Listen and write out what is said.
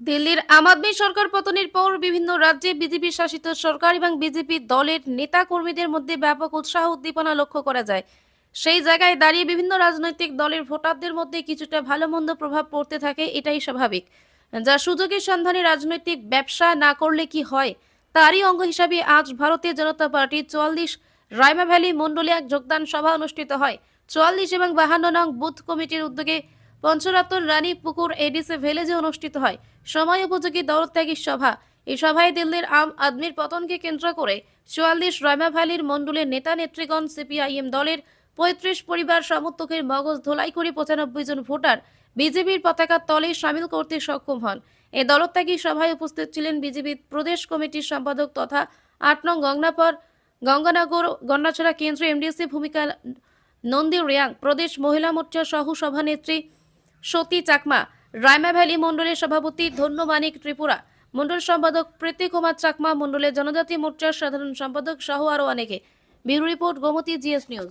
দিল্লির আম আদমি সরকার পতনের পর বিভিন্ন রাজ্যে বিজেপি শাসিত সরকার এবং বিজেপি দলের নেতা কর্মীদের মধ্যে ব্যাপক উৎসাহ উদ্দীপনা লক্ষ্য করা যায়। সেই জায়গায় দাঁড়িয়ে বিভিন্ন রাজনৈতিক দলের ভোটারদের মধ্যে কিছুটা ভালো মন্দ প্রভাব পড়তে থাকে, এটাই স্বাভাবিক। যা সুযোগের সন্ধানে রাজনৈতিক ব্যবসা না করলে কি হয়, তারই অঙ্গ হিসাবে আজ ভারতীয় জনতা পার্টির চুয়াল্লিশ রাইমা ভ্যালি মন্ডলে এক যোগদান সভা অনুষ্ঠিত হয়। চুয়াল্লিশ এবং বাহান্ন নং বুথ কমিটির উদ্যোগে পঞ্চরত্ন রানী পুকুর এডিসে ভিলেজে অনুষ্ঠিত হয়। সময় উপযোগী দলত্যাগী সভা। এই সভায় দিল্লির আম আদমির পতনকে কেন্দ্র করে চুয়াল্লিশ রাইমা ভ্যালির মন্ডলের নেতা নেত্রীগণ, সিপিআইএম দলের পঁয়ত্রিশ পরিবার সমর্থকের মগজ ধোলাই করে পঁচানব্বই জন ভোটার বিজেপির পতাকার তলে সামিল করতে সক্ষম হন। এই দলত্যাগী সভায় উপস্থিত ছিলেন বিজেপির প্রদেশ কমিটির সম্পাদক তথা আট নং গঙ্গাপর, গঙ্গানগর গন্ডাছড়া কেন্দ্র এমডিসি ভূমিকা নন্দী রিয়াং, প্রদেশ মহিলা মোর্চা সহ সভানেত্রী সতী চাকমা রায়মা ভ্যালি মণ্ডলের সভাপতি ধন্য মানিক ত্রিপুরা, মণ্ডল সম্পাদক প্রীতি কুমার চাকমা, মণ্ডলের জনজাতি মোর্চার সাধারণ সম্পাদক সহ আরও অনেকে bureau report Gomti, GS news.